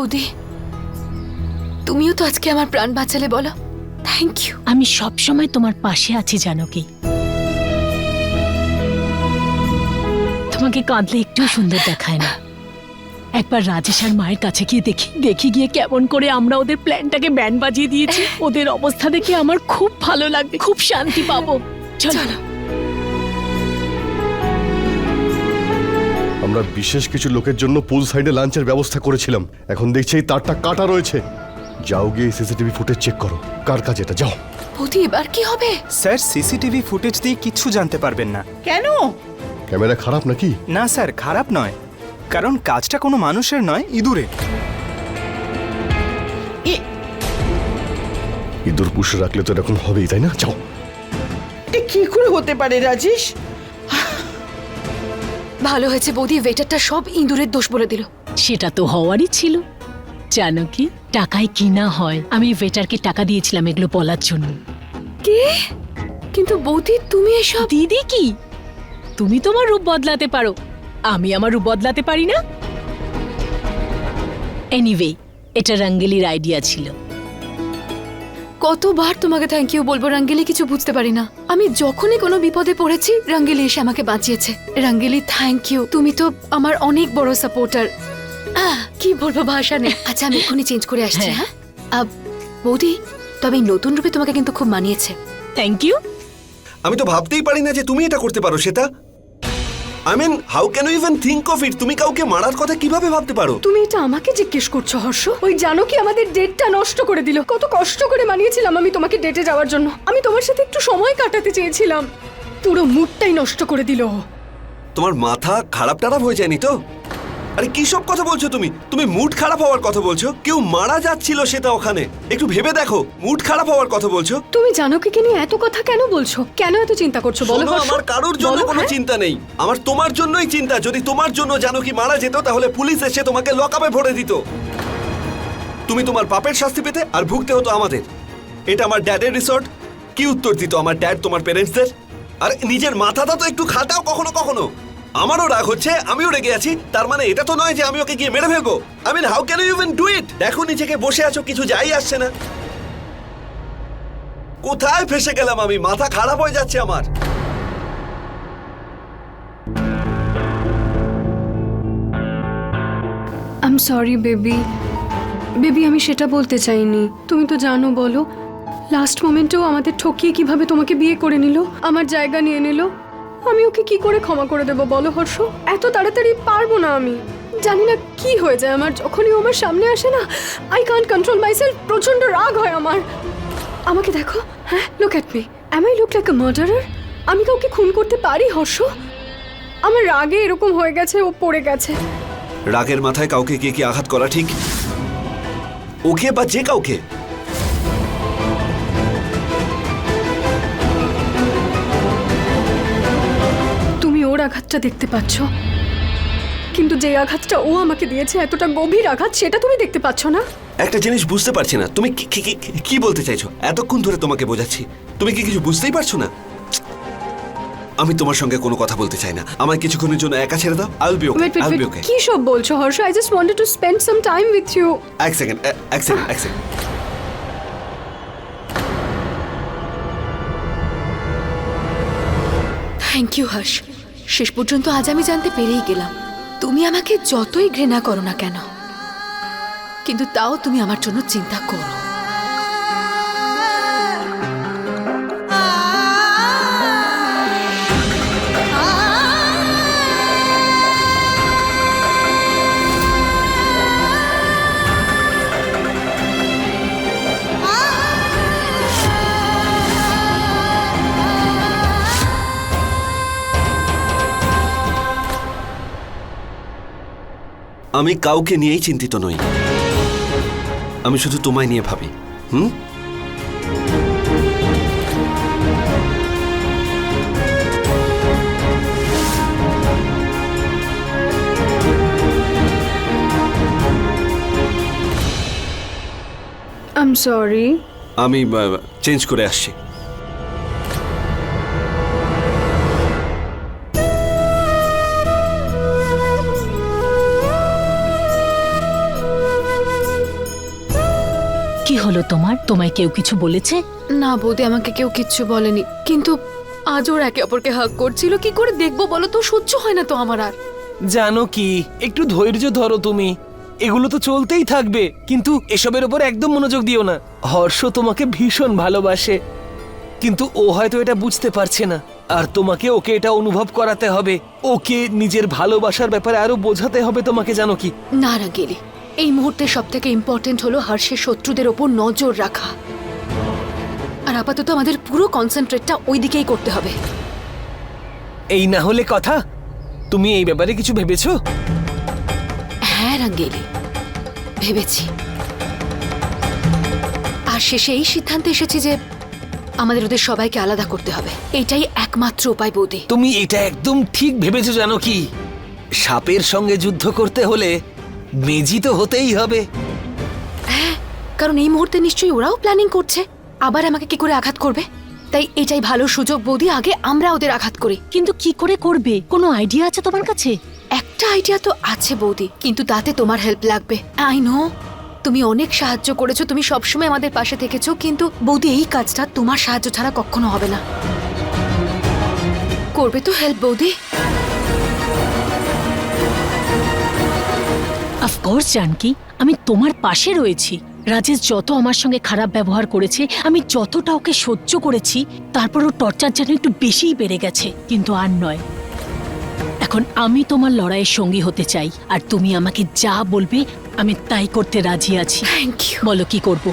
বৌদি তুমিও তো আজকে আমার প্রাণ বাঁচালে বলো। থ্যাংক ইউ আমি সব সময় তোমার পাশে আছি জানো কি তোমাকে কাঁদলে একটু সুন্দর দেখায় না। একবার রাজেশ আর মায়ের কাছে গিয়ে দেখি দেখি গিয়ে কেমন করে আমরা ওদের প্ল্যানটাকে ব্যান্ড বাজিয়ে দিয়েছি। ওদের অবস্থা দেখে আমার খুব ভালো লাগবে খুব শান্তি পাবো। চলো। আমরা বিশেষ কিছু লোকের জন্য পুল সাইডে লাঞ্চের ব্যবস্থা করেছিলাম। এখন দেখছি এই তারটা কাটা রয়েছে। যাও গিয়ে সিসিটিভি ফুটেজ চেক করো। কার কাজ এটা? যাও। বৌদি এবার কি হবে? স্যার সিসিটিভি ফুটেজ দিয়ে কিছু জানতে পারবেন না। কেন? ক্যামেরা খারাপ নাকি? না স্যার খারাপ নয়। কারণ কাজটা কোনো মানুষের নয় ইঁদুরের। এ- ইঁদুর পুষে রাখলে তো এরকম হবেই তাই না? যাও। কি করে হতে পারে রাজেশ? ভালো হয়েছে বৌদি ওয়েটারটা সব ইঁদুরের দোষ বলে দিল। সেটা তো হওয়ারই ছিল। জানো কি? টাকায় কিনা হয়? আমি ওয়েটারকে টাকা দিয়েছিলাম এগুলো বলার জন্য। কে? কিন্তু বৌদি তুমি এসব দিদি কি? তুমি তোমার রূপ বদলাতে পারো। আমি আমার রূপ বদলাতে পারি না? এনিওয়ে এটা রঙ্গেলির আইডিয়া ছিল। কতবার তোমাকে থ্যাংক ইউ বলব রাঙ্গেলি কিছু বুঝতে পারি না। আমি যখনই কোনো বিপদে পড়েছি রাঙ্গেলি এসে আমাকে বাঁচিয়েছে। রাঙ্গেলি থ্যাংক ইউ তুমি তো আমার অনেক বড় সাপোর্টার কি বলব ভাষা নেই। আচ্ছা আমি এখনই চেঞ্জ করে আসছি হ্যাঁ। হ্যাঁ? বৌদি তবে এই নতুন রূপে তোমাকে কিন্তু খুব মানিয়েছে। থ্যাংক ইউ আমি তো ভাবতেই পারি না যে তুমি এটা করতে পারো সেটা I mean how can you even think of it তুমি কাউকে মারার কথা কীভাবে ভাবতে পারো? তুমি এটা আমাকে জিজ্ঞেস করছ হর্ষ? ওই জানো কি আমাদের ডেটটা নষ্ট করে দিল। কত কষ্ট করে মানিয়েছিলাম আমি তোমাকে ডেটে যাওয়ার জন্য। আমি তোমার সাথে একটু সময় কাটাতে চেয়েছিলাম। পুরো মুডটাই নষ্ট করে দিল তোমার মাথা খারাপ টারাপ হয়ে যায়নি তো? আরে কি সব কথা বলছো তুমি? তুমি মুড খারাপ হওয়ার কথা বলছো? কেউ মারা যাচ্ছিল সেটা ওখানে। একটু ভেবে দেখো মুড খারাপ হওয়ার কথা বলছো? তুমি জানো কি নিয়ে এত কথা কেন বলছো? কেন এত চিন্তা করছ? বলো শোনো, আমার কারোর জন্য বলো, কোনো হ্যাঁ? চিন্তা নেই। আমার তোমার জন্যই চিন্তা। যদি তোমার জন্য জানো কি মারা যেত তাহলে পুলিশ এসে তোমাকে লকআপে ভরে দিত। তুমি তোমার পাপের শাস্তি পেতে আর ভুগতে হতো আমাদের। এটা আমার ড্যাডের রিসর্ট। কি উত্তর দিত আমার ড্যাড তোমার প্যারেন্টসদের আর নিজের মাথাটা তো একটু খাটাও কখনো কখনো। আমারও রাগ হচ্ছে, আমিও রেগে আছি। তার মানে এটা তো নয় যে আমি ওকে গিয়ে মেরে ফেলব। I mean how can you even do it দেখো, নিজেকে বসে আছো, কিছু যাই আসছে না। কোথায় ফেসে গেলাম আমি? মাথা খারাপ হয়ে যাচ্ছে আমার। আম সরি বেবি বেবি আমি সেটা বলতে চাইনি। তুমি তো জানো, বলো। লাস্ট মোমেন্টেও আমাদের ঠকিয়ে কীভাবে তোমাকে বিয়ে করে নিল? আমার জায়গা নিয়ে নিল? আমি ওকে কি করে ক্ষমা করে দেবো বলো, হর্ষ? এত তাড়াতাড়ি পারব না আমি। জানি না কি হয়ে যায় আমার, যখনই আমার সামনে আসে না আই কান্ট কন্ট্রোল মাইসেলফ প্রচণ্ড রাগ হয় আমার। আমাকে দেখো হ্যাঁ look at me am I look like a murderer আমি কাউকে খুন করতে পারি, হর্ষ? আমার রাগে এরকম হয়ে গেছে, ও পড়ে গেছে। রাগের মাথায় কাউকে কে কি আঘাত করা ঠিক? ওকে বা যে কাউকে? তুমি আঘাতটা দেখতে পাচ্ছ? কিন্তু যে আঘাতটা ও আমাকে দিয়েছে এতটা গভীর আঘাত সেটা তুমি দেখতে পাচ্ছ না? একটা জিনিস বুঝতে পারছি না। তুমি কি- কি- কি- কি বলতে চাইছো? এতক্ষণ ধরে তোমাকে বোঝাচ্ছি। তুমি কি কিছু বুঝতেই পারছ না? আমি তোমার সঙ্গে কোনো কথা বলতে চাই না। আমার কিছুক্ষণের জন্য একা ছেড়ে দাও। I will be okay I wait be okay কি সব বলছো Harsh? I just wanted to spend some time with you এক সেকেন্ড এক সেকেন্ড এক সেকেন্ড থ্যাংক ইউ হর্ষ। শেষ পর্যন্ত আজ আমি জানতে পেরেই গেলাম। তুমি আমাকে যতই ঘৃণা করো না কেন, কিন্তু তাও তুমি আমার জন্য চিন্তা করো। আমি কাউকে নিয়েই চিন্তিত নই। আমি শুধু তোমায় নিয়ে ভাবি হুম? আই এম সরি আমি চেঞ্জ করে আসছি। হলো তোমার? তোমায় কেউ কিছু বলেছে? না বৌদি আমাকে কেউ কিচ্ছু বলেনি। কিন্তু আজ ওর একে অপরকে হাক করছিল কি করে দেখব বলো তো? সহ্য হয় না তো আমার আর। জানো কি? একটু ধৈর্য ধরো তুমি। এগুলো তো চলতেই থাকবে কিন্তু এসবের ওপর একদম মনোযোগ দিও না। হর্ষ তোমাকে ভীষণ ভালোবাসে কিন্তু ও হয়তো এটা বুঝতে পারছে না। আর তোমাকে ওকে এটা অনুভব করাতে হবে। ওকে নিজের ভালোবাসার ব্যাপারে আরও বোঝাতে হবে তোমাকে জানো কি? না রাঙ্গেলি এই মুহূর্তে সব থেকে ইম্পর্টেন্ট হলো হর্ষের শত্রুদের ওপর নজর রাখা। আর আপাতত আমাদের পুরো কনসেন্ট্রেটটা ওই দিকেই করতে হবে। এই না হলে কথা? তুমি এই ব্যাপারে কিছু ভেবেছো? হ্যাঁ রাঙ্গেলি। ভেবেছি। আর শেষে এই সিদ্ধান্তে এসেছি যে আমাদের ওদের সবাইকে আলাদা করতে হবে। এটাই একমাত্র উপায় বৌদি। তুমি এটা একদম ঠিক ভেবেছো জানো কি? সাপের সঙ্গে যুদ্ধ করতে হলে মেজি তো হতেই হবে। হ্যাঁ কারণ এই মুহূর্তে নিশ্চয়ই ওরাও প্ল্যানিং করছে। আবার আমাকে কি করে আঘাত করবে? তাই এটাই ভালো সুযোগ বৌদি আগে আমরা ওদের আঘাত করি। কিন্তু কি করে করবে? কোনো আইডিয়া আছে তোমার কাছে? একটা আইডিয়া তো আছে বৌদি কিন্তু তাতে তোমার হেল্প লাগবে। আই নো তুমি অনেক সাহায্য করেছ তুমি সবসময় আমাদের পাশে থেকেছো কিন্তু বৌদি এই কাজটা তোমার সাহায্য ছাড়া কখনো হবে না। করবে তো হেল্প বৌদি। অফকোর্স জানকি আমি তোমার পাশে রয়েছি। রাজেশ যত আমার সঙ্গে খারাপ ব্যবহার করেছে আমি যতটা ওকে সহ্য করেছি তারপর তারপরও টর্চার যেন একটু বেশিই বেড়ে গেছে কিন্তু আর নয়। এখন আমি তোমার লড়াইয়ের সঙ্গী হতে চাই আর তুমি আমাকে যা বলবে আমি তাই করতে রাজি আছি। বলো কি করব?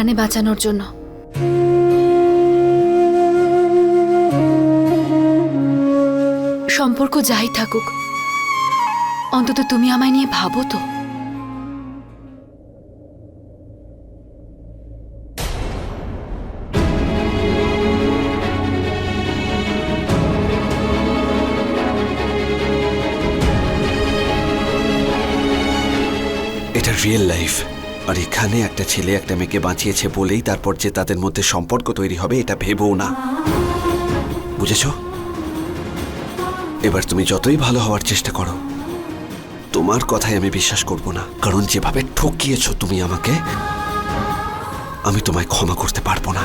প্রাণে বাঁচানোর জন্য। সম্পর্ক যাই থাকুক, অন্তত তুমি আমায় নিয়ে ভাবো তো। এটা রিয়েল লাইফ আর এখানে একটা ছেলে, একটা মেয়েকে বাঁচিয়েছে বলেই তারপর যে তাদের মধ্যে সম্পর্ক তৈরি হবে, এটা ভেবেও না। বুঝেছ? এবার তুমি যতই ভালো হওয়ার চেষ্টা করো, তোমার কথাই আমি বিশ্বাস করব না। কারণ যেভাবে ঠকিয়েছ তুমি আমাকে, আমি তোমায় ক্ষমা করতে পারব না।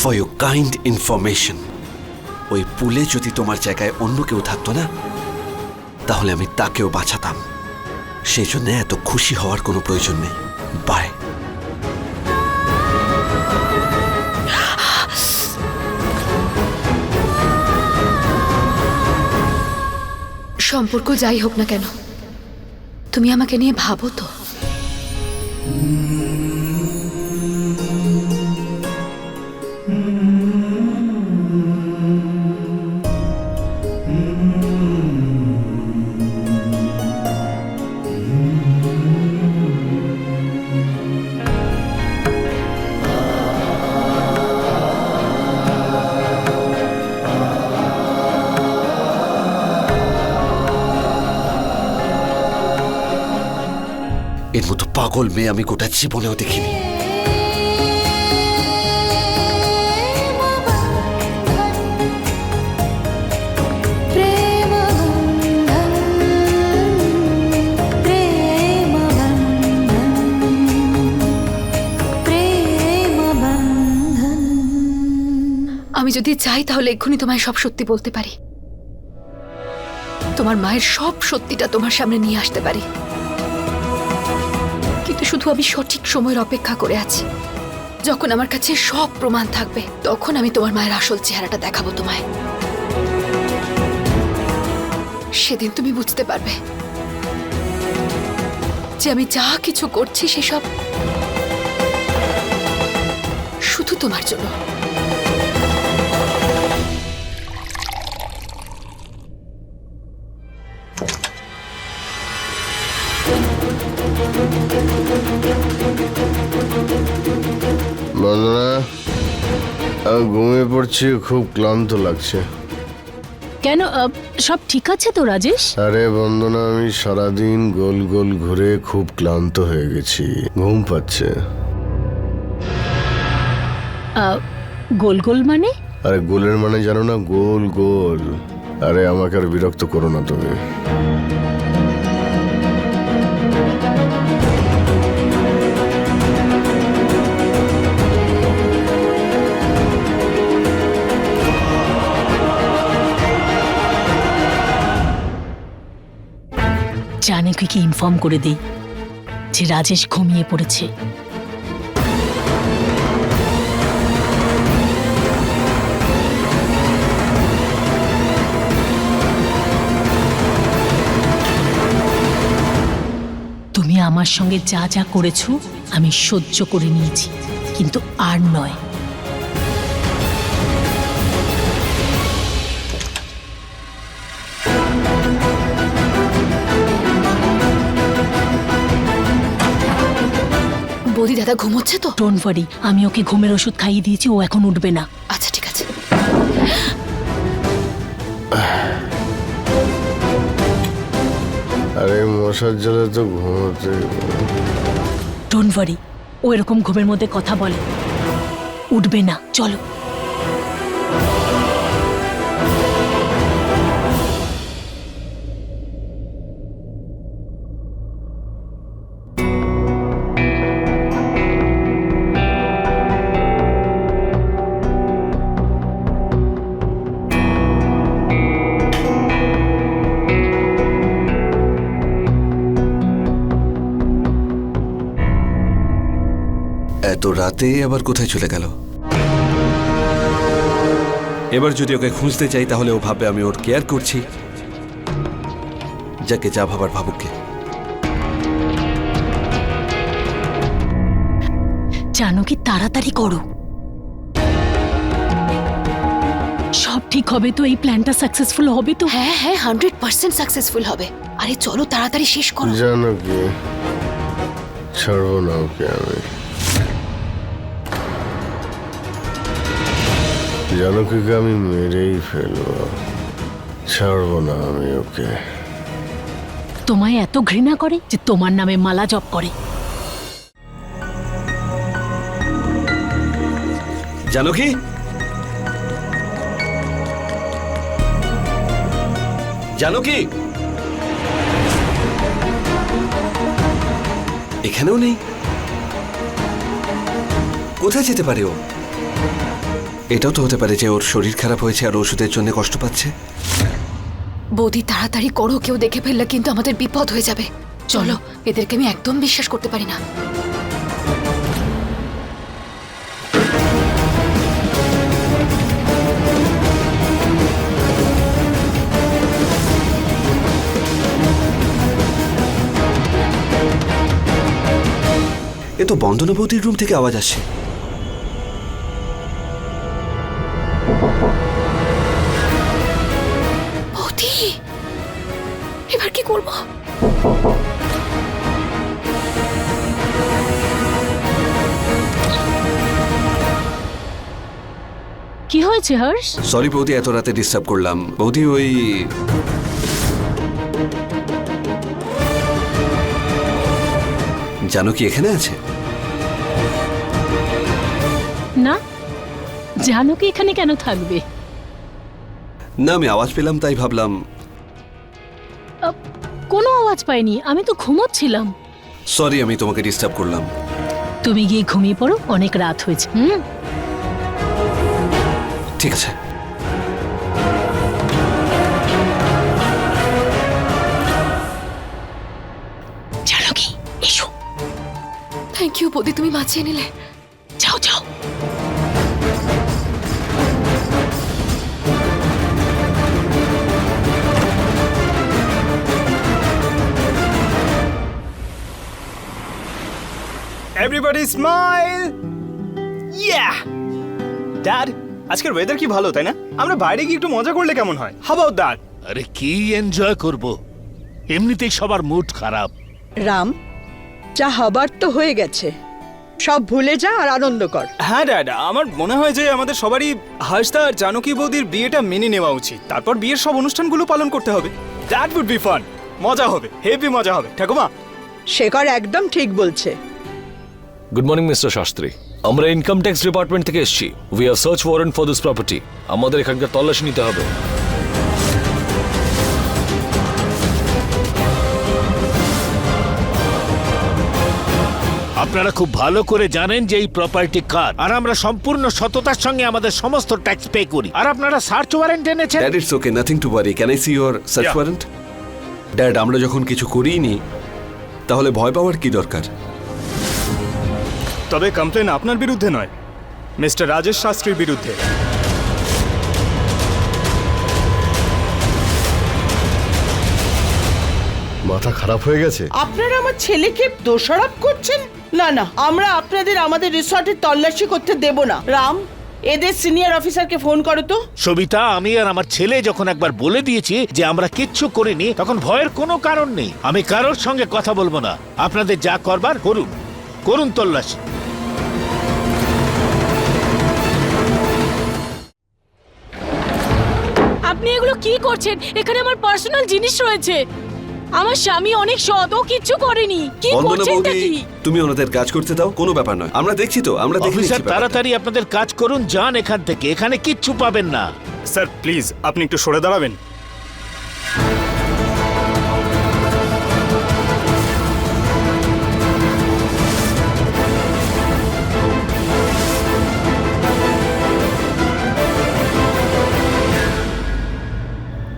ফর ইউ কাইন্ড ইনফরমেশন ওই পুলে যদি তোমার জায়গায় অন্য কেউ থাকতো না, তাহলে আমি তাকেও বাঁচাতাম। সেই জন্য এত খুশি হওয়ার কোনো প্রয়োজন নেই। বাই সম্পর্ক যাই হোক না কেন, তুমি আমাকে নিয়ে ভাবো তো। পাগল মেয়ে আমি গোটা জীবনেও দেখিনি। আমি যদি চাই তাহলে এক্ষুনি তোমায় সব সত্যি বলতে পারি। তোমার মায়ের সব সত্যিটা তোমার সামনে নিয়ে আসতে পারি। শুধু আমি সঠিক সময়ের অপেক্ষা করে আছি। যখন আমার কাছে সব প্রমাণ থাকবে, তখন আমি তোমার মায়ের আসল চেহারাটা দেখাবো তোমায়। সেদিন তুমি বুঝতে পারবে যে আমি যা কিছু করছি সেসব শুধু তোমার জন্য। ঘুমিয়ে পড়ছি খুব ক্লান্ত লাগছে। কেন আহ, সব ঠিক আছে তো রাজেশ? আরে বন্দনা আমি সারাদিন গোল গোল ঘুরে খুব ক্লান্ত হয়ে গেছি। ঘুম পাচ্ছে। আহ, গোল গোল মানে? আরে গোলের মানে জানো না গোল গোল। আরে আমাকে আর বিরক্ত করো না তুমি। জানকীকে ইনফর্ম করে দিই যে রাজেশ ঘুমিয়ে পড়েছে। তুমি আমার সঙ্গে যা যা করেছ, আমি সহ্য করে নিয়েছি, কিন্তু আর নয়। বৌদি দাদা ঘুমোচ্ছে তো? ডোন্ট ওয়ারি আমি ওকে ঘুমের ওষুধ খাইয়ে দিয়েছি ও এখন উঠবে না। আচ্ছা ঠিক আছে। আরে মশার জলে তো ঘুমোতে ডোন্ট ওয়ারি ও এরকম ঘুমের মধ্যে কথা বলে। উঠবে না চলো। রাতে আবার কোথায় চলে গেল? এবার যদি ওকে খুঁজতে চাই তাহলে ও ভাববে আমি ওর কেয়ার করছি। যাকে যা ভাবার ভাবুককে জানো কি তাড়াতাড়ি করো। সব ঠিক হবে তো? এই প্ল্যানটা সাকসেসফুল হবে তো? হ্যাঁ হ্যাঁ হান্ড্রেড পার্সেন্ট সাকসেসফুল হবে। আরে চলো তাড়াতাড়ি শেষ করো। জানো কি ছাড়বো না ওকে আমি। জানকীকে আমি মেরেই ফেলব। ছাড়বো না আমি ওকে। তোমায় এত ঘৃণা করে যে তোমার নামে মালা জপ করে। জানো কি জানো কি এখানেও নেই। কোথায় যেতে পারে ও? এটাও তো হতে পারে যে ওর শরীর খারাপ হয়েছে আর ওষুধের জন্য কষ্ট পাচ্ছে। বৌদি তাড়াতাড়ি করো কেউ দেখে ফেললে কিন্তু আমাদের বিপদ হয়ে যাবে। চলো এদেরকে আমি একদম বিশ্বাস করতে পারি না। এ তো বন্দনাবতীর রুম থেকে আওয়াজ আসছে। হয়েছে হর্ষ? সরি বৌদি এত রাতে ডিস্টার্ব করলাম। বৌদি ওই জানো কি এখানে আছে? না। জানো কি এখানে কেন থাকবে? না আমি আওয়াজ পেলাম তাই ভাবলাম। কোনো আওয়াজ পাইনি আমি তো ঘুমোচ্ছিলাম। সরি আমি তোমাকে ডিস্টার্ব করলাম। তুমি গিয়ে ঘুমিয়ে পড়ো অনেক রাত হয়েছে হুম? ঠিক আছে। জানো কি এসো। থ্যাংক ইউ বৌদি তুমি বাঁচিয়ে নিলে। যাও যাও। এভরিবডি স্মাইল ইয়া ড্যাড আজকের ওয়েদার কি ভালো তাই না? আমরা বাইরে গিয়ে একটু মজা করলে কেমন হয়? হাউ অ্যাবাউট দ্যাট আরে কি এনজয় করব? এমনিতেই সবার মুড খারাপ। রাম যা হবার তো হয়ে গেছে। সব ভুলে যা আর আনন্দ কর। হ্যাঁ ড্যাড আমার মনে হয় যে আমাদের সবারই হাসদা আর জানকী বৌদির বিয়েটা মেনে নেওয়া উচিত। তারপর বিয়ের সব অনুষ্ঠানগুলো পালন করতে হবে। দ্যাট উড বি ফান মজা হবে হেভি মজা হবে। ঠাকুমা? শেখর একদম ঠিক বলছে। গুড মর্নিং মিস্টার শাস্ত্রী আমরা ইনকাম ট্যাক্স ডিপার্টমেন্ট থেকে এসেছি। We have search warrant for this property আমাদের এখানকার তল্লাশি নিতে হবে। আপনারা খুব ভালো করে জানেন যে এই প্রপার্টি কার। আর আমরা সম্পূর্ণ সততার সঙ্গে আমাদের সমস্ত ট্যাক্স পে করি। আর আপনারা সার্চ ওয়ারেন্ট এনেছেন? Dad it's okay nothing to worry can I see your search Yeah. Warrant dad আমরা যখন কিছু করিনি তাহলে ভয় পাওয়ার কি দরকার? তবে কমপ্লেন আপনার বিরুদ্ধে নয়। মিস্টার রাজেশ শাস্ত্রীর বিরুদ্ধে। মাথা খারাপ হয়ে গেছে। আপনারা আমার ছেলেকে দোষারোপ করছেন? না না আমরা আপনাদের আমাদের রিসর্টে তল্লাশি করতে দেব না। রাম এদের সিনিয়র অফিসারকে ফোন করো তো। সবিতা আমি আর আমার ছেলে যখন একবার বলে দিয়েছি যে আমরা কিচ্ছু করিনি তখন ভয়ের কোনো কারণ নেই। আমি কারোর সঙ্গে কথা বলব না। আপনাদের যা করবার করুন। করুন তল্লাশি। আপনি এগুলো কি করছেন? এখানে আমার পার্সোনাল জিনিস রয়েছে। আমার স্বামী অনেক সৎ ও কিচ্ছু করেনি। কি বন্দনা বৌদি কি? তুমি ওনাদের কাজ করতে দাও কোনো ব্যাপার নয়। আমরা দেখছি তো আমরা দেখে অফিসার নিচ্ছি ব্যাপারটা। তাড়াতাড়ি আপনাদের কাজ করুন যান এখান থেকে। এখানে কিচ্ছু পাবেন না। স্যার প্লিজ আপনি একটু সরে দাঁড়াবেন।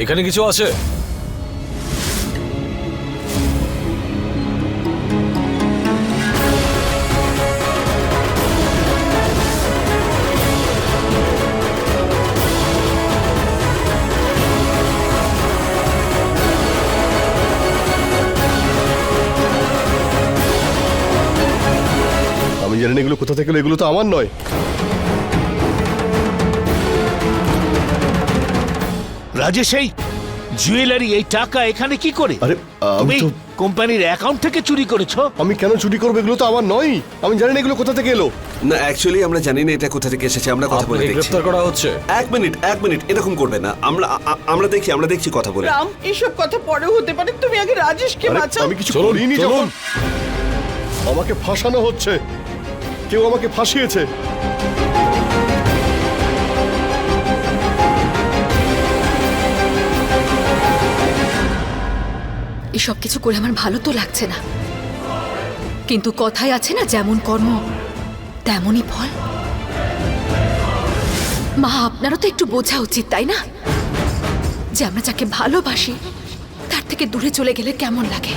এখানে কিছু আছে? আমি জানি এগুলো কোথা থেকে এগুলো তো আমার নয়। রাজেশ এই জুয়েলারি এই টাকা এখানে কি করে? আরে আমি তুমি তো কোম্পানির অ্যাকাউন্ট থেকে চুরি করেছ? আমি কেন চুরি করব? এগুলো তো আমার নয়। আমি জানি না এগুলো কোথা থেকে এলো। না অ্যাকচুয়ালি আমরা জানি না এটা কোথা থেকে এসেছে আমরা কথা বলে আপনাকে দেখছি। গ্রেফতার করা হচ্ছে। এক মিনিট এক মিনিট এরকম করবে না। আমরা আ- আ- আমরা দেখছি আমরা দেখছি কথা বলে। রাম এসব কথা পরে হতে পারে। তুমি আগে রাজেশকে আরে, বাঁচাও। আমি কিছু চলুন, করিনি চলুন। যখন। আমাকে ফাঁসানো হচ্ছে। কেউ আমাকে ফাঁসিয়েছে। এসব কিছু করে আমার ভালো তো লাগছে না। কিন্তু কথায় আছে না, যেমন কর্ম, তেমনই ফল। মা, আপনারও তো একটু বোঝা উচিত, তাই না? যে আমরা যাকে ভালোবাসি, তার থেকে দূরে চলে গেলে কেমন লাগে?